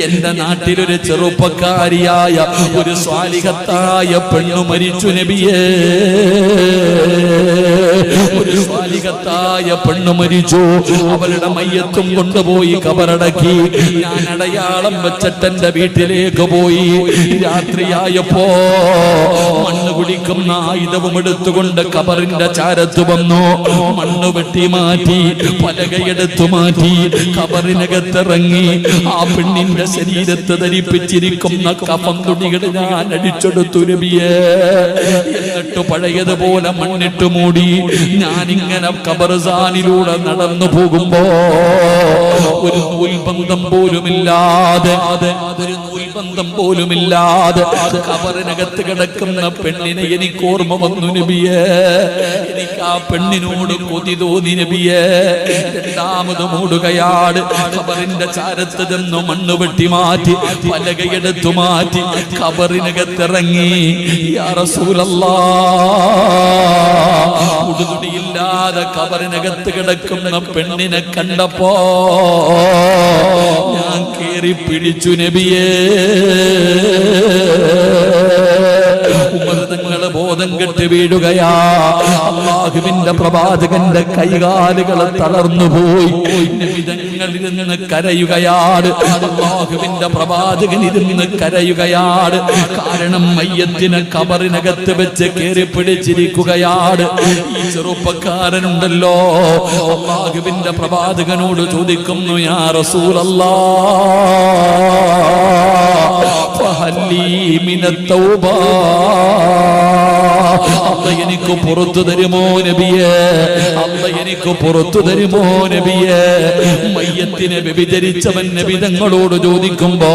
എന്റെ നാട്ടിലൊരു ചെറുപ്പക്കാരിയായ ഒരു സ്വാലികത്തായ പെണ്ണു മരിച്ചു നബിയേ. ഒരു സ്വാലികത്തായ പെണ്ണു മരിച്ചു. അവളുടെ മയ്യത്തും കൊണ്ടുപോയി കബറടക്കി. ഞാൻ അടയാളം വെച്ചിട്ടെന്റെ വീട്ടിലേക്ക് പോയി. രാത്രിയായപ്പോ മണ്ണ് കുടിക്കുന്ന ആയുധവും എടുത്തുകൊണ്ട് കബറിന്റെ ചാരത്ത് വന്നു. മണ്ണ് വെട്ടി മാറ്റി പലകയെടുത്തു മാറ്റി കബറിനകത്തിറങ്ങി. ആ പെണ്ണിന്റെ ശരീരത്തെ ധരിപ്പിച്ചിരിക്കുന്ന കഫം തുണികളെ ഞാൻ അടിച്ചെടുത്തു നബിയേ എന്നിട്ട് പഴയതുപോലെ മണ്ണിട്ട് മൂടി ഞാനിങ്ങനെ കബർസാനിലൂടെ നടന്നു പോകുമ്പോ ഒരു നൂൽബന്ധം പോലുമില്ലാതെ ഒരു നൂൽബന്ധം പോലുമില്ലാതെ കബറിനകത്ത് കിടക്കുന്ന പെണ്ണിനെ എനിക്ക് ഓർമ്മ വന്നു നബിയേ എനിക്ക് ആ പെണ്ണിനോട് കൊതി തോന്നി നബിയേ രണ്ടാമത് മൂടുകയാട് കബറിന്റെ ചാരത്ത് ചെന്നു മണ്ണ് വെട്ടി മാറ്റി പലകയെടുത്തു മാറ്റി കബറിനകത്തിറങ്ങി. ഇല്ലാതെ കബറിനകത്ത് കിടക്കുന്ന പെണ്ണിനെ കണ്ടപ്പോ ഞാൻ കേറി പിടിച്ചു നബിയേ. ബോധം കെട്ട് വീഴുകയാ. അള്ളാഹുവിന്റെ പ്രവാചകന്റെ കൈകാലുകൾ തളർന്നുപോയി പോയി. നിന്ന് കരയുകയാണ്. അള്ളാഹുവിന്റെ പ്രവാചകൻ ഇരുന്ന് കരയുകയാണ്. കാരണം മയ്യത്തിന് കബറിനകത്ത് വെച്ച് കയറി പിടിച്ചിരിക്കുകയാണ്. ഈ ചെറുപ്പക്കാരനുണ്ടല്ലോ. അള്ളാഹുവിന്റെ പ്രവാചകനോട് ചോദിക്കുന്നു യാ റസൂലല്ലാ. അല്ല എനിക്ക് പുറത്തു തരുമോ നബിയെ? അന്ന് എനിക്ക് പുറത്തു തരുമോ നബിയെ? മയ്യത്തിനെ വ്യഭിചരിച്ചവൻ നബിതങ്ങളോട് ചോദിക്കുമ്പോ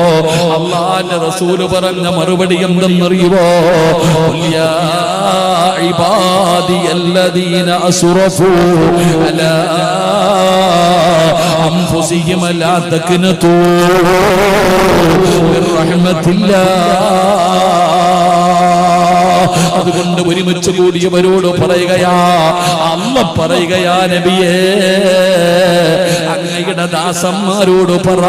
അള്ളാന്റെ റസൂൽ പറഞ്ഞ മറുപടി എന്തെന്നറിയുവോ? "ഖുൽ അല്ലദീന ഇബാദിയല്ലദീന അസ്റഫൂ തക്നതൂ മിർ റഹ്മത്തില്ലാ. അതുകൊണ്ട് ഒരുമിച്ച് കൂടിയവരോട് പറയുകയാ അല്ല പറയുകയാ നബിയേ അങ്ങയുടെ ദാസന്മാരോട് പറ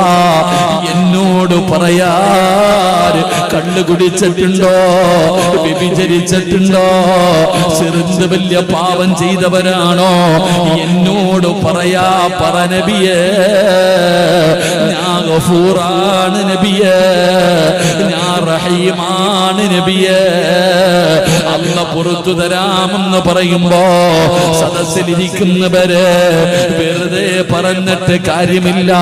എന്നോട് പറയാറ് കള്ളു കുടിച്ചിട്ടുണ്ടോ വ്യഭിചരിച്ചിട്ടുണ്ടോ ചെറുത് വലിയ പാപം ചെയ്തവരാണോ എന്നോട് പറയാ പറ നബിയേ ഞാൻ ഗഫൂറാണ് നബിയേ ഞാൻ റഹീമാണ് നബിയേ. അല്ല പുറത്തു തരാമെന്ന് പറയുമ്പോ സദസ്സിലിരിക്കുന്നവര് വെറുതെ പറഞ്ഞിട്ട് കാര്യമില്ല.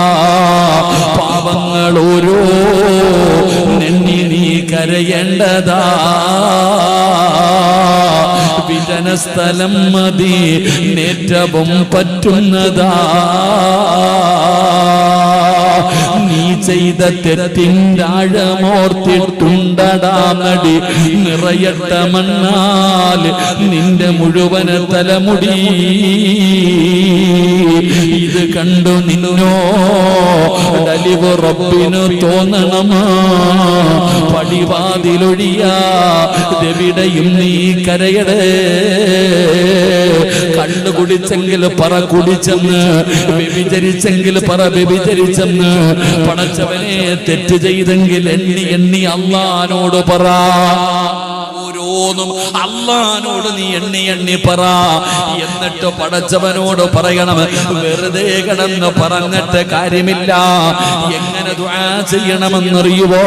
പാപങ്ങൾ ഓരോ നെണ്ണി നീ കരയേണ്ടതാ. വിജന സ്ഥലം മതി നേറ്റവും പറ്റുന്നതാ. നീ ചെയ്ത തെറ്റിന്റെ ആഴമോർത്തിട്ടുണ്ടടാ നടി. നിറയട്ട മണ്ണാൽ നിന്റെ മുഴുവൻ തലമുടി. ഇത് കണ്ടു നിന്നോ? ഡലിവ് റബ്ബിനു തോന്നണമാ. പടിവാതിലൊഴിയാ. എവിടെയും നീ കരയടേ. കണ്ണു കുടിച്ചെങ്കിൽ പറ കുടിച്ചെന്ന് വ്യഭിചരിച്ചെങ്കിൽ പറ വ്യഭിചരിച്ചെന്ന് പടച്ചവനെ തെറ്റ് ചെയ്തെങ്കിൽ എണ്ണി എണ്ണി അള്ളഹാനോട് പറ. ഓരോന്നും അള്ളഹാനോട് നീ എണ്ണി എണ്ണി പറ. എന്നിട്ട് പടച്ചവനോട് പറയണം വെറുതെ കിടന്ന് പറഞ്ഞിട്ട് കാര്യമില്ല. എങ്ങനെ ചെയ്യണമെന്നറിയുവോ?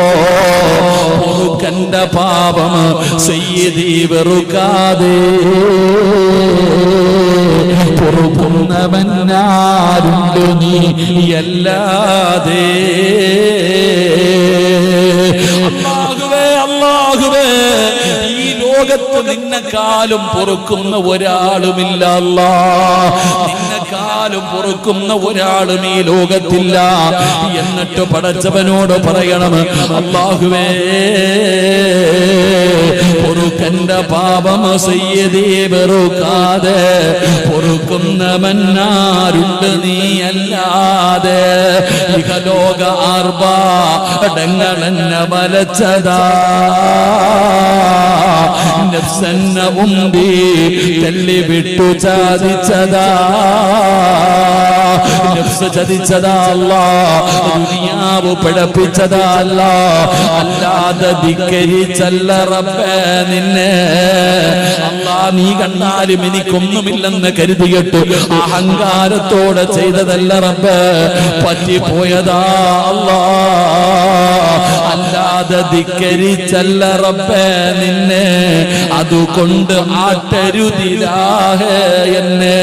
പൊറുക്കന്റെ പാപം സയ്യിദി വെറുക്കാതെ പൊറുക്കുന്നവനാരുണ്ട് നീ അല്ലാതെ. അല്ലാഹുവേ ഈ ലോകത്ത് നിന്നെക്കാളും പൊറുക്കുന്ന ഒരാളുമില്ല അല്ലാ. നിന്നെക്കാളും പൊറുക്കുന്ന ഒരാളും ഈ ലോകത്തില്ല. എന്നിട്ട് പടച്ചവനോട് പറയണം പൊറു പൊറുക്കന്റെ പാപം സയ്യദേ വെറുക്കാതെ പൊറുക്കുന്ന മന്നാരുണ്ട് നീ അല്ലാതെ. ഇഹലോക ആർഭാടങ്ങളെന്നെ വലച്ചതാ. നഫ്സന്ന ഉമ്പി തല്ലി വിട്ടു ചാദിച്ചതാ. നഫ്സ് ചതിച്ചതാ അല്ലാ ദുനിയാവ് പിഴപ്പിച്ചതാ അല്ലാ അല്ലാതെ ധിക്കരിച്ചല്ല റബ്ബേ നിന്നെ. അല്ലാ നീ കണ്ടാലും എനിക്കൊന്നുമില്ലെന്ന് കരുതിയിട്ട് അഹങ്കാരത്തോടെ ചെയ്തതല്ല റബ്ബ് പറ്റിപ്പോയതാ അല്ലാ. അല്ലാതെ ധിക്കരിച്ചല്ല റബ്ബേ നിന്നെ അതുകൊണ്ട് ആട്ടരുതിരാഹേ എന്നെ.